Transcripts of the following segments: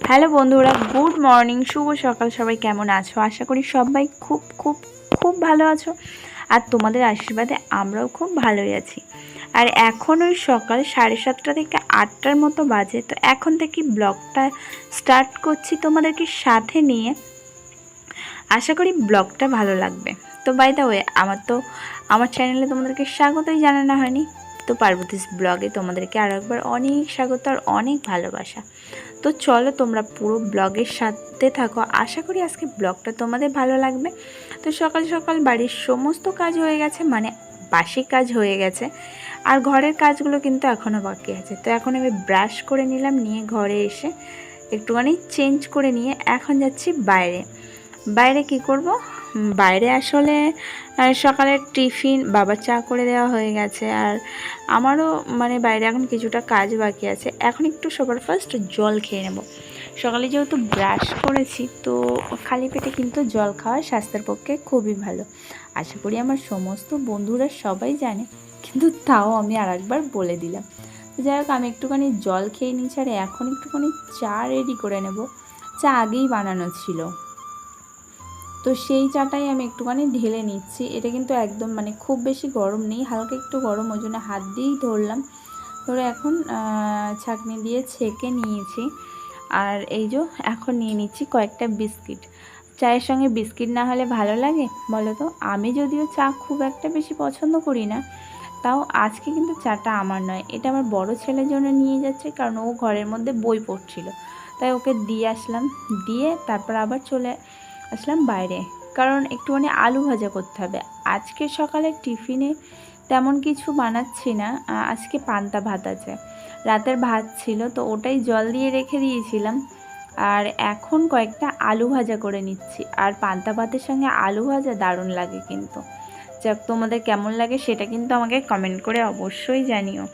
Hello বন্ধুরা, good morning, শুভ সকাল, সবাই কেমন আছো? আশা করি সবাই খুব খুব খুব ভালো আছো। আর তোমাদের আশীর্বাদে আমরাও খুব ভালোই আছি। আর এখন ওই সকাল সাড়ে সাতটা থেকে আটটার মতো বাজে, তো এখন থেকে ব্লগটা স্টার্ট করছি তোমাদেরকে সাথে নিয়ে। আশা করি ব্লগটা ভালো লাগবে। তো বাই দা ওয়ে আমার তো, আমার চ্যানেলে তোমাদেরকে স্বাগতই জানানো হয়নি। তো পার্বতীস ব্লগে তোমাদেরকে আরও একবার অনেক স্বাগত আর অনেক ভালোবাসা। তো চলো তোমরা পুরো ব্লগের সাথে থাকো। আশা করি আজকে ব্লগটা তোমাদের ভালো লাগবে। তো সকাল সকাল বাড়ির সমস্ত কাজ হয়ে গেছে মানে বাসি কাজ হয়ে গেছে। আর ঘরের কাজগুলো কিন্তু এখনও বাকি আছে। তো এখন আমি ব্রাশ করে নিলাম, নিয়ে ঘরে এসে একটুখানি চেঞ্জ করে নিয়ে এখন যাচ্ছি বাইরে। বাইরে কি করব? বাইরে আসলে সকালের টিফিন বাবা চা করে দেওয়া হয়ে গেছে। আর আমারও মানে বাইরে এখন কিছুটা কাজ বাকি আছে। এখন একটু সবার ফার্স্ট জল খেয়ে নেব। সকালে যেহেতু ব্রাশ করেছি, তো খালি পেটে কিন্তু জল খাওয়া স্বাস্থ্যের পক্ষে খুবই ভালো। আশা করি আমার সমস্ত বন্ধুরা সবাই জানে, কিন্তু তাও আমি আর একবার বলে দিলাম। যাই হোক, আমি একটুখানি জল খেয়ে নিচ্ছি আর এখন একটুখানি চা রেডি করে নেব। চা আগেই বানানো ছিল। তো সেই চাটাই আমি একটুখানি ঢেলে নিচ্ছি। এটা কিন্তু একদম মানে খুব বেশি গরম নেই, হালকা একটু গরম, ওই জন্য হাত দিয়েই ধরলাম। ধরে এখন ছাঁকনি দিয়ে ছেঁকে নিয়েছি। আর এই যে এখন নিয়ে নিচ্ছি কয়েকটা বিস্কিট। চায়ের সঙ্গে বিস্কিট না হলে ভালো লাগে? বলো তো। আমি যদিও চা খুব একটা বেশি পছন্দ করি না, তাও আজকে কিন্তু চাটা আমার নয়। এটা আমার বড় ছেলের জন্য নিয়ে যাচ্ছে, কারণ ও ঘরের মধ্যে বই পড়ছিল। তাই ওকে দিয়ে আসলাম। দিয়ে তারপর আবার চলে আসলাম বাইরে। কারণ একটুখানি আলু ভাজা করতে হবে। আজকে সকালে টিফিনে তেমন কিছু বানাচ্ছি না। আজকে পান্তা ভাত আছে। রাতের ভাত ছিল, তো ওটাই জল দিয়ে রেখে দিয়েছিলাম। আর এখন কয়েকটা আলু ভাজা করে নিচ্ছি। আর পান্তা ভাতের সঙ্গে আলু ভাজা দারুণ লাগে কিন্তু। যাক, তোমাদের কেমন লাগে সেটা কিন্তু আমাকে কমেন্ট করে অবশ্যই জানিও।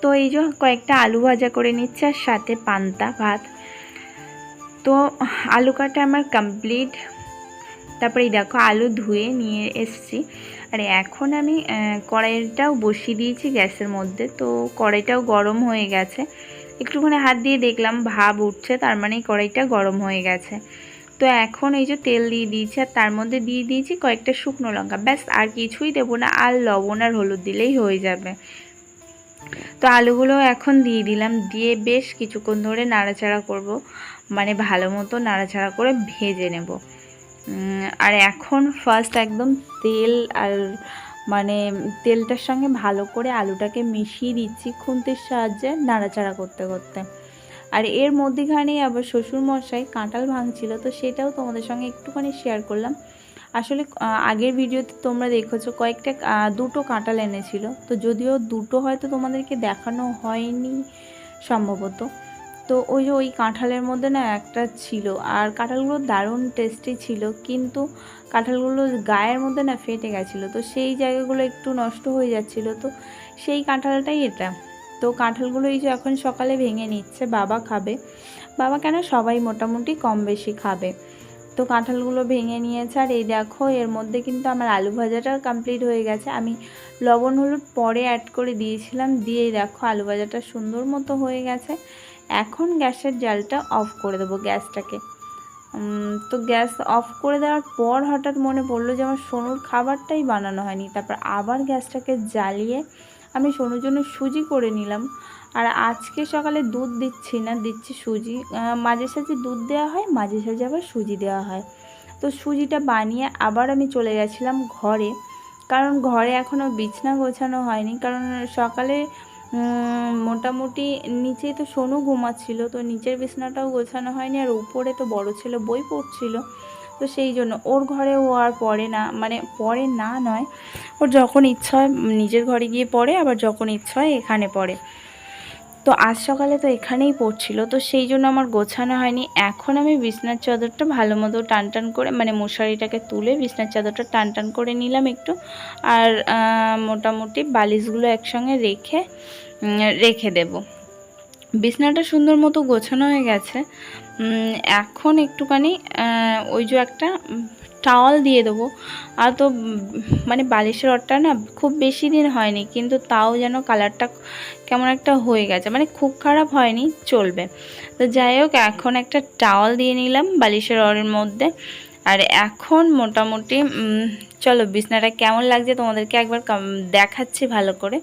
তো এই যে কয়েকটা আলু ভাজা করে নিচ্ছি আর সাথে পান্তা ভাত। তো আলু কাটা আমার কমপ্লিট তারপরে দেখো আলু ধুয়ে নিয়ে এসছি। আর এখন আমি কড়াইটাও বসিয়ে দিয়েছি গ্যাসের মধ্যে। তো কড়াইটাও গরম হয়ে গেছে। একটুখানি হাত দিয়ে দেখলাম ভাব উঠছে, তার মানে কড়াইটা গরম হয়ে গেছে। তো এখন এই যে তেল দিয়ে দিয়েছি, আর তার মধ্যে দিয়ে দিয়েছি কয়েকটা শুকনো লঙ্কা। ব্যাস, আর কিছুই দেবো না, আর লবণ আর হলুদ দিলেই হয়ে যাবে। তো আলুগুলো এখন দিয়ে দিলাম, দিয়ে বেশ কিছুক্ষণ ধরে নাড়াচাড়া করব। মানে ভালো মতো নাড়াচাড়া করে ভেজে নেব। আর এখন ফার্স্ট একদম তেল আর মানে তেলটার সঙ্গে ভালো করে আলুটাকে মিশিয়ে দিচ্ছি খুন্তির সাহায্যে নাড়াচাড়া করতে করতে। আর এর মধ্যেখানেই আবার শ্বশুর মশাই কাঁঠাল ভাঙছিল, তো সেটাও তোমাদের সঙ্গে একটুখানি শেয়ার করলাম। আসলে আগের ভিডিওতে তোমরা দেখেছ কয়েকটা দুটো কাঁটাল এনেছিল, তো যদিও দুটো হয়তো তোমাদেরকে দেখানো হয়নি সম্ভবত। তো ওই যে ওই কাঁঠালের মধ্যে না একটা ছিল। আর কাঁঠালগুলো দারুণ টেস্টি ছিল, কিন্তু কাঁঠালগুলো গায়ের মধ্যে না ফেটে গেছিল। তো সেই জায়গাগুলো একটু নষ্ট হয়ে যাচ্ছিল। তো সেই কাঁঠালটাই এটা। তো কাঁঠালগুলো এই যে এখন সকালে ভেঙে নিচ্ছে, বাবা খাবে। বাবা কেন? সবাই মোটামুটি কম বেশি খাবে। তো কাঁঠালগুলো ভেঙে নিয়েছে। আর এই দেখো, এর মধ্যে কিন্তু আমার আলু ভাজাটা কমপ্লিট হয়ে গেছে। আমি লবণ, হলুদ পরে অ্যাড করে দিয়েছিলাম। দিয়ে দেখো, আলু ভাজাটা সুন্দর মতো হয়ে গেছে। এখন গ্যাসের জালটা অফ করে দেবো গ্যাসটাকে। তো গ্যাস অফ করে দেওয়ার পর হঠাৎ মনে পড়ল যে আমার সোনুর খাবারটাই বানানো হয়নি। তারপর আবার গ্যাসটাকে জ্বালিয়ে আমি সোনুর জন্য সুজি করে নিলাম। আর আজকে সকালে দুধ দিচ্ছি না, দিচ্ছি সুজি। মাঝে সাঝে দুধ দেওয়া হয়, মাঝে সাঝে আবার সুজি দেওয়া হয়। তো সুজিটা বানিয়ে আবার আমি চলে গেছিলাম ঘরে। কারণ ঘরে এখনও বিছনা গোছানো হয়নি। কারণ সকালে মোটামুটি নিচেই তো সোনু ঘুমাচ্ছিল, তো নিচের বিছনাটাও গোছানো হয়নি আর উপরে তো বড় ছিল বই পড়ছিল। তো সেই জন্য ওর ঘরে ও আর পড়ে না মানে পড়ে না নয়, ওর যখন ইচ্ছা হয় নিজের ঘরে গিয়ে পড়ে, আবার যখন ইচ্ছা হয় এখানে পড়ে। তো আজ সকালে তো এখানেই পড়ছিল, তো সেই জন্য আমার গোছানো হয়নি। এখন আমি বিছনার চাদরটা ভালো মতো টান টান করে মানে মশারিটাকে তুলে বিছনার চাদরটা টান টান করে নিলাম একটু। আর মোটামুটি বালিশগুলো একসঙ্গে রেখে রেখে দেব। বিছনাটা সুন্দর মতো গোছানো হয়ে গেছে। এখন একটুখানি ওই যে একটা টাওয়াল দিয়ে দেবো। আর তো মানে বালিশের রডটা না খুব বেশি দিন হয়নি, কিন্তু তাও যেন কালারটা কেমন একটা হয়ে গেছে। মানে খুব খারাপ হয়নি, চলবে। তো যাই হোক, এখন একটা টাওয়াল দিয়ে নিলাম বালিশের রডের মধ্যে। আর এখন মোটামুটি চলো বিছনাটা কেমন লাগছে তোমাদেরকে একবার দেখাচ্ছি ভালো করে।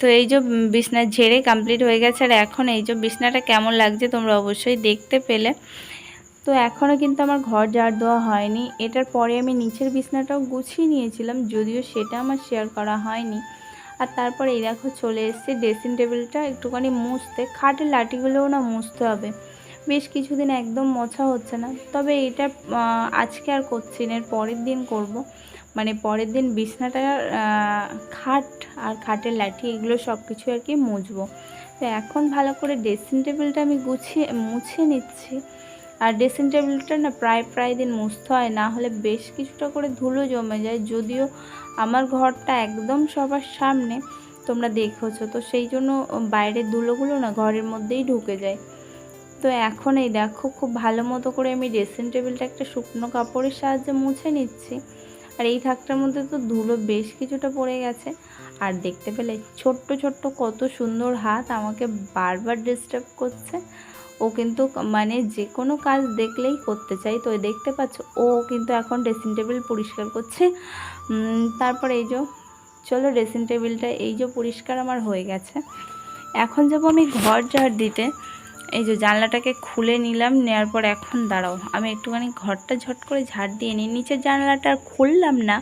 তো এই যে বিছনা ঝেড়ে কমপ্লিট হয়ে গেছে। আর এখন এই যে, বিছনাটা কেমন লাগছে তোমরা অবশ্যই দেখতে পেলে। তো এখনও কিন্তু আমার ঘর ঝাড় দেওয়া হয়নি। এটার পরে আমি নিচের বিছনাটাও গুছিয়ে নিয়েছিলাম, যদিও সেটা আমার শেয়ার করা হয়নি। আর তারপরে এই দেখো চলে এসেছে ড্রেসিং টেবিলটা একটুখানি মুছতে। খাটের লাঠিগুলোও না মুছতে হবে। বেশ কিছুদিন একদম মোছা হচ্ছে না। তবে এটা আজকে আর করছি না পরের দিন করব। মানে পরের দিন বিছনাটা খাট আর খাটের লাঠি এগুলো সব কিছু আর কি মুছবো। তো এখন ভালো করে ড্রেসিং টেবিলটা আমি গুছিয়ে, মুছে নিচ্ছি। আর ড্রেসিং টেবিলটা না প্রায় প্রায় দিন মুছতে হয়, না হলে বেশ কিছুটা করে ধুলো জমে যায়। যদিও আমার ঘরটা একদম সবার সামনে, তোমরা দেখেছ। তো সেই জন্য বাইরের ধুলোগুলো না ঘরের মধ্যেই ঢুকে যায়। তো এখন এই দেখো, খুব ভালো মতো করে আমি ড্রেসিং টেবিলটা একটা শুকনো কাপড়ের সাহায্যে মুছে নিচ্ছি। আর এই থাকটার মধ্যে তো ধুলো বেশ কিছুটা পড়ে গেছে। আর দেখতে পেলে ছোট্ট ছোট্ট কত সুন্দর হাত আমাকে বারবার ডিস্টার্ব করছে। ও কিন্তু মানে যে কোনো কাজ দেখলেই করতে চাই তো দেখতে পাচ্ছ, ও কিন্তু এখন ড্রেসিং টেবিল পরিষ্কার করছে। তারপরে এই যে, চলো ড্রেসিং টেবিলটা এই যে পরিষ্কার আমার হয়ে গেছে। এখন যাব আমি ঘর ঝাড় দিতে। এই যে জানলাটাকে খুলে নিলাম নেওয়ার পর এখন দাঁড়াও। আমি একটুখানি ঘরটা ঝট করে ঝাড় দিয়ে নিই। নিচের জানলাটা খুললাম না।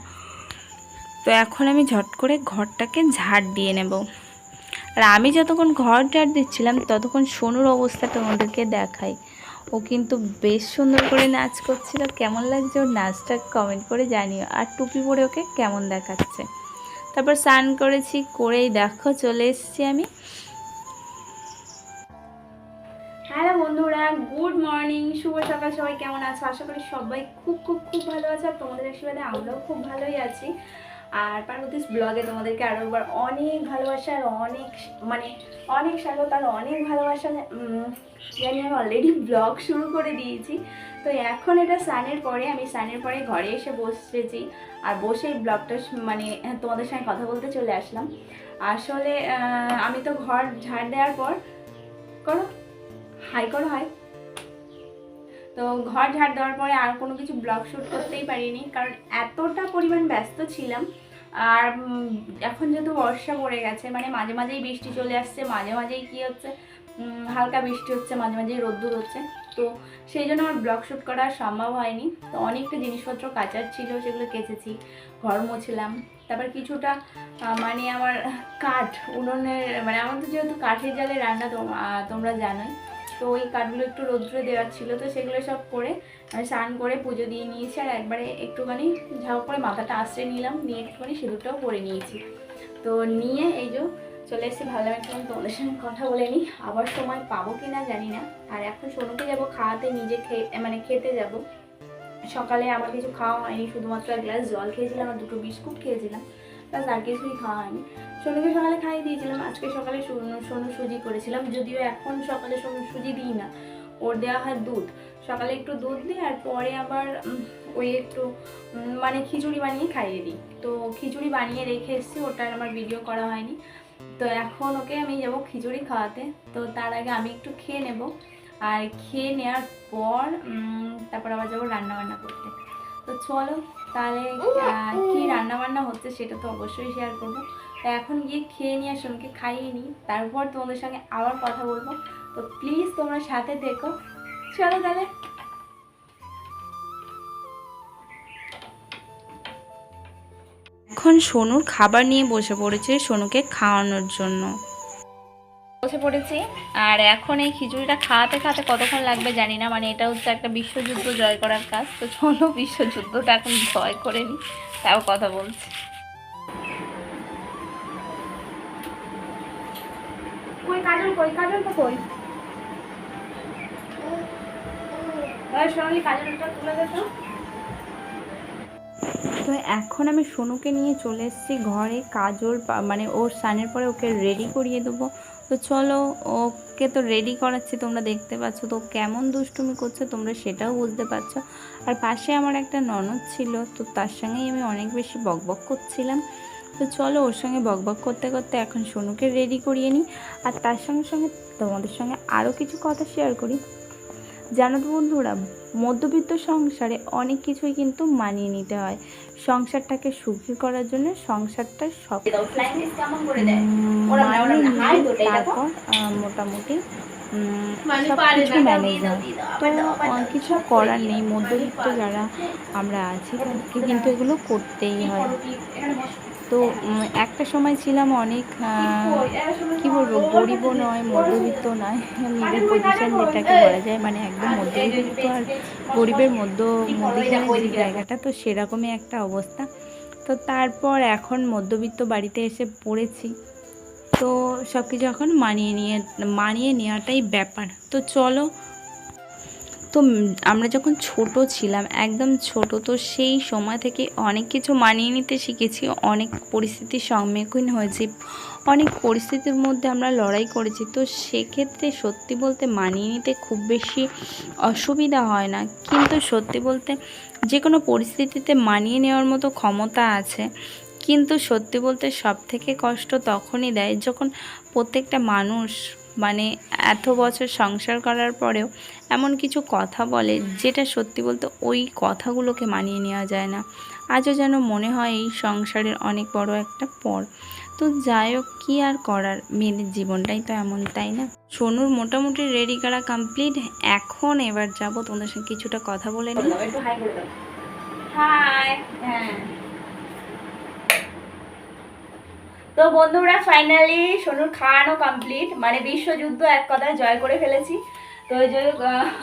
তো এখন আমি ঝট করে ঘরটাকে ঝাড় দিয়ে নেব। আর আমি যতক্ষণ ঘর ঝাড় দিচ্ছিলাম, ততক্ষণ সোনুর অবস্থাটা তোমাদেরকে দেখাই। ও কিন্তু বেশ সুন্দর করে নাচ করছিল। কেমন লাগছে ওর নাচটা কমেন্ট করে জানিও। আর টুপি পরে ওকে কেমন দেখাচ্ছে? তারপর স্নান করেছি, করেই দেখো, চলে এসেছি আমি। হ্যালো বন্ধুরা, গুড মর্নিং, শুভ সকাল, সবাই কেমন আছো? আশা করি সবাই খুব খুব খুব ভালো আছে। আর তোমাদের আশীর্বাদে আমরাও খুব ভালোই আছি। আর পার্বতীস ব্লগে তোমাদেরকে আরও একবার অনেক ভালোবাসা আর অনেক মানে অনেক স্বাগত আর অনেক ভালোবাসা জানি আমি অলরেডি ব্লগ শুরু করে দিয়েছি। তো এখন এটা সানের পরে, আমি সানের পরে ঘরে এসে বসেছি। আর বসে ব্লগটা মানে তোমাদের সঙ্গে কথা বলতে চলে আসলাম। আসলে আমি তো ঘর ঝাড় দেওয়ার পর, করো, হাই করো, হাই। তো ঘর ঝাড় দেওয়ার পরে আর কোনো কিছু ব্লগ শ্যুট করতেই পারিনি, কারণ এতটা পরিমাণ ব্যস্ত ছিলাম। আর এখন যেহেতু বর্ষা পড়ে গেছে মানে মাঝে মাঝেই বৃষ্টি চলে আসছে, মাঝে মাঝেই কী হচ্ছে হালকা বৃষ্টি হচ্ছে, মাঝে মাঝেই রোদ্দুর হচ্ছে। তো সেই জন্য আমার ব্লগ শ্যুট করা সম্ভব হয়নি। তো অনেকটা জিনিসপত্র কাচার ছিল, সেগুলো কেচেছি, ঘর মুছলাম। তারপর কিছুটা মানে আমার কাঠ, উনুনের মানে আমার তো যেহেতু কাঠের জালে রান্না তোমরা জানোই। তো ওই কাঠগুলো একটু রৌদ্রে দেওয়ার ছিল, তো সেগুলো সব করে স্নান করে পুজো দিয়ে নিয়েছি আর একবারে একটুখানি ঝাউ করে মাথাটা আশ্রে নিলাম, নিয়ে একটুখানি সিঁদুরটাও করে নিয়েছি। তো নিয়ে এই যে চলে এসেছি, ভাবলাম একটু তোমাদের সঙ্গে কথা বলে নিই, আবার সময় পাবো কি না জানি না। আর এখন সোনুকে যাব খাওয়াতে, নিজে খেয়ে মানে খেতে যাব। সকালে আমার কিছু খাওয়া হয়নি, শুধুমাত্র এক গ্লাস জল খেয়েছিলাম আর দুটো বিস্কুট খেয়েছিলাম। প্লাস আর কিছুই খাওয়া সোনুকে সকালে খাইয়ে দিয়েছিলাম, আজকে সকালে সোনু সোনু সুজি করেছিলাম, যদিও এখন সকালে সোনু সুজি দিই না। ওর দেওয়া হয় দুধ। সকালে একটু দুধ দিই আর পরে আবার ওই একটু মানে খিচুড়ি বানিয়ে খাইয়ে দিই। তো খিচুড়ি বানিয়ে রেখে এসেছি ওটার আমার ভিডিও করা হয়নি। তো এখন ওকে আমি যাব খিচুড়ি খাওয়াতে। তো তার আগে আমি একটু খেয়ে নেব। আর খেয়ে নেওয়ার পর তারপর আবার যাব রান্না বান্না করতে। তো চলো তাহলে আহ, কি রান্না বান্না হচ্ছে সেটা তো অবশ্যই শেয়ার করব। তো এখন গিয়ে খেয়ে নিয়ে সোনকে খাইয়ে নিই। তারপর তোমাদের সঙ্গে আবার কথা বলব। তো প্লিজ তোমরা সাথে দেখো। চলো তাহলে। এখন সোনুর খাবার নিয়ে বসে পড়েছে সোনুকে খাওয়ানোর জন্য। বসে পড়েছি। আর এখন এই খিচুড়িটা খাওয়াতে খাওয়াতে কতক্ষণ লাগবে জানি না মানে এটা হচ্ছে একটা বিশ্বযুদ্ধ জয় করার কাজ। তো চলো বিশ্বযুদ্ধটা এখন জয় করে নিই তাও কথা বলছি। কই কাজল কই কাজল তো কই? সোনালি কাজলটা তুলে দে তো। তো এখন আমি সোনুকে নিয়ে চলে এসেছি ঘরে। কাজল মানে ওর স্নানের পরে ওকে রেডি করিয়ে দেবো। তো চলো ওকে তো রেডি করাচ্ছি তোমরা দেখতে পাচ্ছ। তো কেমন দুষ্টুমি করছে তোমরা সেটাও বুঝতে পারছ। আর পাশে আমার একটা ননদ ছিল তো তার সঙ্গেই আমি অনেক বেশি বকবক করছিলাম। তো চলো ওর সঙ্গে বকবক করতে করতে এখন সোনুকে রেডি করিয়ে নিই। আর তার সঙ্গে সঙ্গে তোমাদের সঙ্গে আরও কিছু কথা শেয়ার করি। জানো তো বন্ধুরা মধ্যবিত্ত সংসারে অনেক কিছুই কিন্তু মানিয়ে নিতে হয়। সংসারটাকে সুখী করার জন্য সংসারটা সব মানিয়ে তারপর মোটামুটি সব কিছু ম্যানেজ হয়। তো কিছু করার নেই মধ্যবিত্ত যারা আমরা আছি তাদেরকে কিন্তু এগুলো করতেই হয়। তো একটা সময় ছিলাম অনেক কি বলব গরিবও নয় মধ্যবিত্ত নয় মিডিল পজিশন যেটাকে বলা যায় মানে একদম মধ্যবিত্ত আর গরিবের মধ্য মধ্যখানে যে জায়গাটা তো সেরকমই একটা অবস্থা। তো তারপর এখন মধ্যবিত্ত বাড়িতে এসে পড়েছি। তো সব কিছু এখন মানিয়ে নিয়ে, মানিয়ে নেওয়াটাই ব্যাপার। তো চলো। তো আমরা যখন ছোট ছিলাম, একদম ছোট, তো সেই সময় থেকে অনেক কিছু মানিয়ে নিতে শিখেছি। অনেক পরিস্থিতির সম্মুখীন হয়েছি। অনেক পরিস্থিতির মধ্যে আমরা লড়াই করেছি। তো সেক্ষেত্রে সত্যি বলতে মানিয়ে নিতে খুব বেশি অসুবিধা হয় না। কিন্তু সত্যি বলতে যে কোনো পরিস্থিতিতে মানিয়ে নেওয়ার মতো ক্ষমতা আছে। কিন্তু সত্যি বলতে সব থেকে কষ্ট তখনই দেয় যখন প্রত্যেকটা মানুষ মানে এত বছর সংসার করার পরেও এমন কিছু কথা বলে যেটা সত্যি বলতে ওই কথাগুলোকে মানিয়ে নেওয়া যায় না। আজও যেন মনে হয় এই সংসারের অনেক বড় একটা পর। তো যাই হোক কী আর করার? মেয়েদের জীবনটাই তো এমন তাই না? সোনুর মোটামুটি রেডি করা কমপ্লিট এখন এবার যাব তোমাদের সঙ্গে কিছুটা কথা বলে নিই। হাই হ্যাঁ। তো বন্ধুরা ফাইনালি সোনুর খাওয়ানো কমপ্লিট মানে বিশ্বযুদ্ধ এক কথায় জয় করে ফেলেছি। তো ওই যে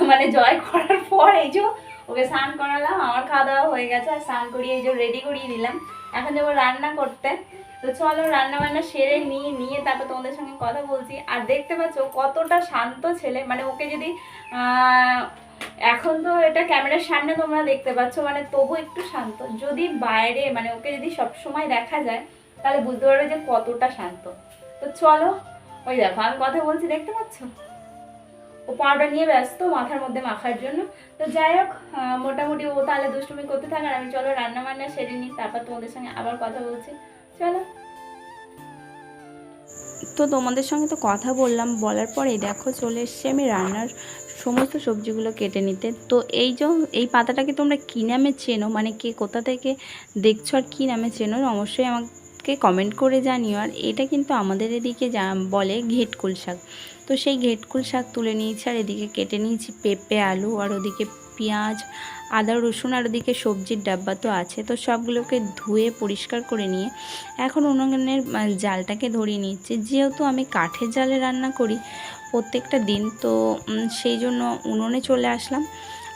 মানে জয় করার পর এই যে ওকে স্নান করালাম, আমার খাওয়া দাওয়া হয়ে গেছে, আর স্নান করিয়ে এই যে রেডি করিয়ে দিলাম এখন যাব রান্না করতে। তো চলো রান্না বান্না সেরে নিয়ে নিয়ে তারপর তোমাদের সঙ্গে কথা বলছি। আর দেখতে পাচ্ছ কতটা শান্ত ছেলে। মানে ওকে যদি এখন তো এটা ক্যামেরার সামনে তোমরা দেখতে পাচ্ছ মানে তবু একটু শান্ত। যদি বাইরে মানে ওকে যদি সব সময় দেখা যায় তাহলে বুঝতে পারবে যে কতটা শান্ত। তো চলো, ওই দেখো, আমি কথা বলছি, দেখতে পাচ্ছ? ও পাউডার নিয়ে ব্যস্ত, মাথার মধ্যে মাখার জন্য। তো যাই হোক মোটামুটি ও তাহলে দুষ্টুমি করতে থাকে, আর আমি চলো রান্না বান্না সেরে নিই, তারপর তোমাদের সঙ্গে আবার কথা বলছি। চলো। তো তোমাদের সঙ্গে তো কথা বললাম, বলার পরেই দেখো চলে এসছে আমি রান্নার সমস্ত সবজিগুলো কেটে নিতে। তো এই যে, এই পাতাটাকে তোমরা কী নামে চেনো? মানে কে কোথা থেকে দেখছ আর কী নামে চেনো? অবশ্যই আমাকে কমেন্ট করে জানিও, আর এটা কিন্তু আমাদের এদিকে যা বলে ঘেটকুল শাক। তো সেই ঘেটকুল শাক তুলে নিয়েছি, আর এদিকে কেটে নিয়েছি পেঁপে, আলু, আর ওদিকে পেঁয়াজ, আদা, রসুন, আর ওদিকে সবজির ডাব্বা তো আছে। তো সবগুলোকে ধুয়ে পরিষ্কার করে নিয়ে এখন উনুনের জালটাকে ধরিয়ে নিচ্ছি। যেহেতু আমি কাঠের জালে রান্না করি প্রত্যেকটা দিন, তো সেই জন্য উনুনে চলে আসলাম।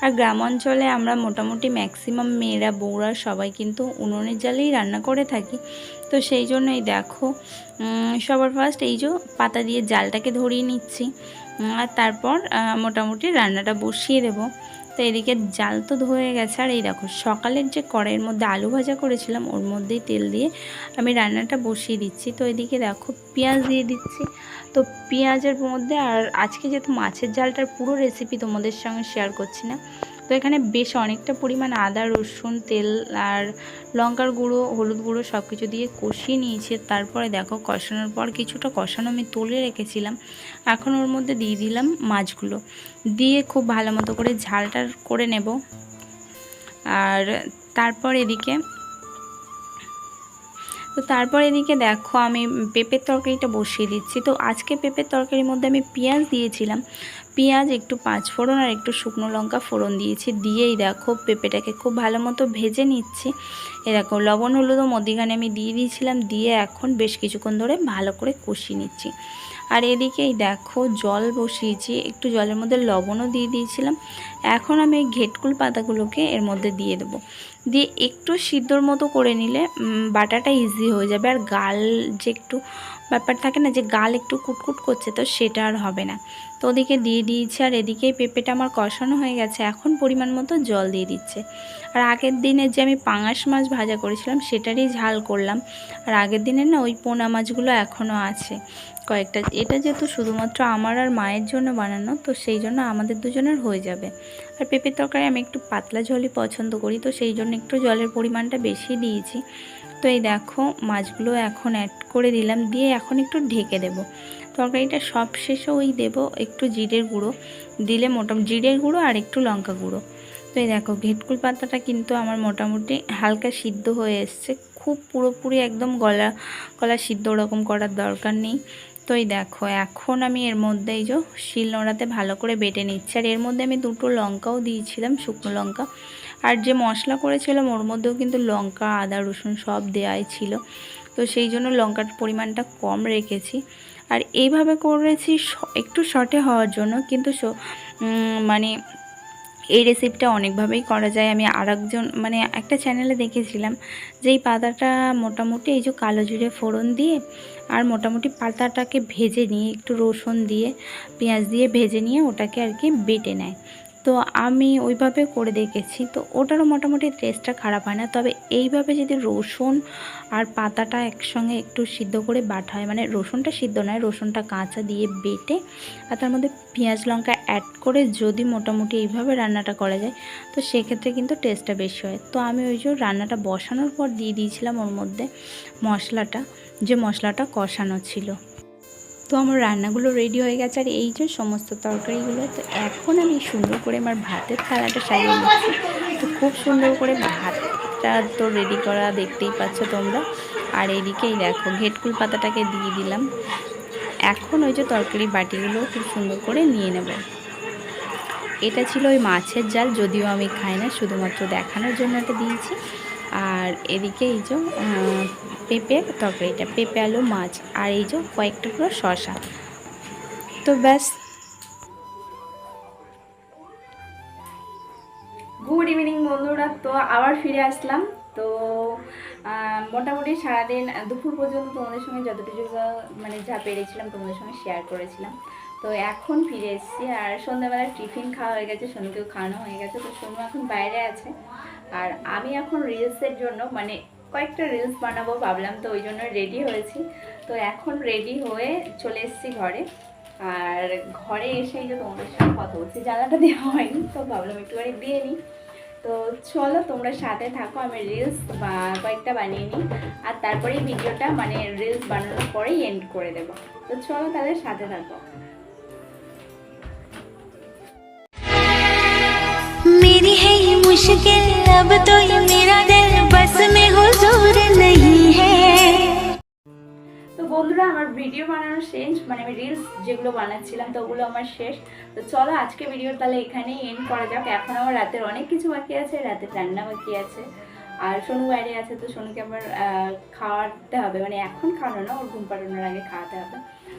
আর গ্রাম অঞ্চলে আমরা মোটামুটি ম্যাক্সিমাম মেয়েরা, বউরা সবাই কিন্তু উনুনের জালেই রান্না করে থাকি। তো সেই জন্যই দেখো সবার ফার্স্ট এই যে পাতা দিয়ে জালটাকে ধরিয়ে নিচ্ছি। আর তারপর মোটামুটি রান্নাটা বসিয়ে দেবো। তো এদিকে জাল তো ধয়ে গেছে আর এই দেখো, সকালের যে কড়াইয়ের মধ্যে আলু ভাজা করেছিলাম, ওর মধ্যেই তেল দিয়ে আমি রান্নাটা বসিয়ে দিচ্ছি। তো এদিকে দেখো পেঁয়াজ দিয়ে দিচ্ছি। তো পেঁয়াজের মধ্যে আর আজকে যেহেতু মাছের জালটার পুরো রেসিপি তোমাদের সঙ্গে শেয়ার করছি না তো এখানে বেশ অনেকটা পরিমাণ আদা, রসুন, তেল আর লঙ্কার গুঁড়ো, হলুদ গুঁড়ো সব কিছু দিয়ে কষিয়ে নিয়েছে। তারপরে দেখো কষানোর পর কিছুটা কষানো আমি তুলে রেখেছিলাম। এখন ওর মধ্যে দিয়ে দিলাম মাছগুলো। দিয়ে খুব ভালো মতো করে ঝালটা করে নেব। আর তারপর এদিকে তো তারপর এদিকে দেখো আমি পেঁপের তরকারিটা বসিয়ে দিচ্ছি। তো আজকে পেঁপের তরকারির মধ্যে আমি পেঁয়াজ দিয়েছিলাম। পেঁয়াজ, একটু পাঁচ ফোড়ন আর একটু শুকনো লঙ্কা ফোড়ন দিয়েছি। দিয়েই দেখো পেঁপেটাকে খুব ভালো মতো ভেজে নিচ্ছি। এ দেখো, লবণ হলুদও মধ্যিখানে আমি দিয়ে দিয়েছিলাম, দিয়ে এখন বেশ কিছুক্ষণ ধরে ভালো করে কষিয়ে নিচ্ছি। আর এদিকেই দেখো জল বসিয়েছি, একটু জলের মধ্যে লবণও দিয়ে দিয়েছিলাম। এখন আমি ঘেটকুল পাতাগুলোকে এর মধ্যে দিয়ে দেবো। দিয়ে একটু সিদ্ধর মতো করে নিলে বাটাটা ইজি হয়ে যাবে। আর গাল যে একটু ব্যাপার থাকে না যে গাল একটু কুটকুট করছে, তো সেটা আর হবে না। তো ওদিকে দিয়ে দিয়েছি আর এদিকে পেঁপেটা আমার কষানো হয়ে গেছে, এখন পরিমাণ মতো জল দিয়ে দিচ্ছে। আর আগের দিনে যে আমি পাঙাশ মাছ ভাজা করেছিলাম, সেটারই ঝাল করলাম। আর আগের দিনের না ওই পোনা মাছগুলো এখনও আছে কয়েকটা। এটা যেহেতু শুধুমাত্র আমার আর মায়ের জন্য বানানো, তো সেই জন্য আমাদের দুজনের হয়ে যাবে। আর পেঁপের তরকারি আমি একটু পাতলা ঝোলই পছন্দ করি, তো সেই জন্য একটু জলের পরিমাণটা বেশি দিয়েছি। তো এই দেখো মাছগুলো এখন অ্যাড করে দিলাম, দিয়ে এখন একটু ঢেকে দেব। তরকারিটা সব শেষে ওই দেবো একটু জিরের গুঁড়ো, দিলে মোটামুটি জিরের গুঁড়ো আর একটু লঙ্কা গুঁড়ো। তো এই দেখো ঘেটকুল পাতাটা কিন্তু আমার মোটামুটি হালকা সিদ্ধ হয়ে এসছে, খুব পুরোপুরি একদম গলা গলা সিদ্ধ ওরকম করার দরকার নেই। তো এই দেখো, এখন আমি এর মধ্যে এই যে শিল নোড়াতে ভালো করে বেটে নিচ্ছি। আর এর মধ্যে আমি দুটো লঙ্কাও দিয়েছিলাম, শুকনো লঙ্কা। আর যে মশলা করেছিলাম, ওর মধ্যেও কিন্তু লঙ্কা, আদা, রসুন সব দেওয়াই ছিল। তো সেই জন্য লঙ্কার পরিমাণটা কম রেখেছি। আর এইভাবে করেছি একটু শর্টে হওয়ার জন্য, কিন্তু মানে এই রেসিপিটা অনেকভাবেই করা যায়। আমি আর মানে একটা চ্যানেলে দেখেছিলাম যে এই পাতাটা মোটামুটি এই যে কালো জিরে ফোড়ন দিয়ে আর মোটামুটি পাতাটাকে ভেজে নিয়ে, একটু রসুন দিয়ে, পেঁয়াজ দিয়ে ভেজে নিয়ে ওটাকে আর কি বেটে নেয়। তো আমি ওইভাবে করে দেখেছি। তো ওটারও মোটামুটি টেস্টটা খারাপ হয় না। তবে এইভাবে যদি রসুন আর পাতাটা একসঙ্গে একটু সিদ্ধ করে বাটা হয় মানে রসুনটা সিদ্ধ নয়, রসুনটা কাঁচা দিয়ে বেটে আর তার মধ্যে পেঁয়াজ লঙ্কা অ্যাড করে যদি মোটামুটি এইভাবে রান্নাটা করা যায়, তো সেক্ষেত্রে কিন্তু টেস্টটা বেশি হয়। তো আমি ওই যে রান্নাটা বসানোর পর দিয়ে দিয়েছিলাম ওর মধ্যে মশলাটা, যে মশলাটা কষানো ছিল। তো আমার রান্নাগুলো রেডি হয়ে গেছে। আর এই যে সমস্ত তরকারিগুলো, তো এখন আমি সুন্দর করে আমার ভাতের থালাটা সাজিয়ে নিচ্ছি। তো খুব সুন্দর করে ভাতটা তো রেডি করা দেখতেই পাচ্ছ তোমরা। আর এইদিকেই দেখো, ঘেটকুল পাতাটাকে দিয়ে দিলাম। এখন ওই যে তরকারি বাটিগুলো খুব সুন্দর করে নিয়ে নেব। এটা ছিল ওই মাছের জাল, যদিও আমি খাই না, শুধুমাত্র দেখানোর জন্য এটা দিয়েছি। আর এদিকে এই যে পেঁপে তরকারিটা, পেঁপে, আলু, মাছ, আর এই যে কয়েকটা পুরো শশা তো ব্যাস। গুড ইভিনিং বন্ধুরা, তো আবার ফিরে আসলাম। তো মোটামুটি সারাদিন দুপুর পর্যন্ত তোমাদের সঙ্গে যতটুকু মানে যা পেরেছিলাম তোমাদের সঙ্গে শেয়ার করেছিলাম। তো এখন ফিরে এসেছি, আর সন্ধ্যাবেলা টিফিন খাওয়া হয়ে গেছে, সোনুকেও খাওয়ানো হয়ে গেছে। তো সোনু এখন বাইরে আছে। আর আমি এখন রিলসের জন্য মানে কয়েকটা রিলস বানাবো ভাবলাম, তো ওই জন্য রেডি হয়েছি। তো এখন রেডি হয়ে চলে এসেছি ঘরে। আর ঘরে এসেই যে তোমাদের সাথে কথা বলছি জ্বালাটা দেওয়া হয়নি, তো ভাবলাম একটুখানি দিয়ে নিই। তো চলো তোমরা সাথে থাকো, আমি রিলস বা কয়েকটা বানিয়ে নিই। আর তারপরেই ভিডিওটা মানে রিলস বানানোর পরেই এন্ড করে দেবো। তো চলো তাহলে সাথে থাকো। মেরি হ্যাঁ मुश्किल अब तो ये मेरा दिल बस में हुजूर नहीं है তো বন্ধুরা আমার ভিডিও বানানো শেষ মানে আমি রিলস যেগুলো বানাচ্ছিলাম তো ওগুলো আমার শেষ তো চলো আজকে ভিডিও তাহলে এখানেই এন্ড করা যাক এখন আমার রাতের অনেক কিছু বাকি আছে রাতের রান্না বাকি আছে আর সোনু বাইরে আছে তো সোনুকে আবার আহ, খাওয়াতে হবে মানে এখন খাওয়ানো না ওর ঘুম পাড়ানোর আগে খাওয়াতে হবে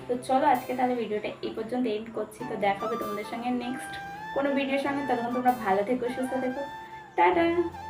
তো চলো আজকে তাহলে ভিডিওটা এই পর্যন্ত এন্ড করছি তো দেখা হবে তোমাদের সঙ্গে নেক্সট কোনো ভিডিওর সঙ্গে তখন তোমরা ভালো থেকো সুস্থ থেকো Ta-da!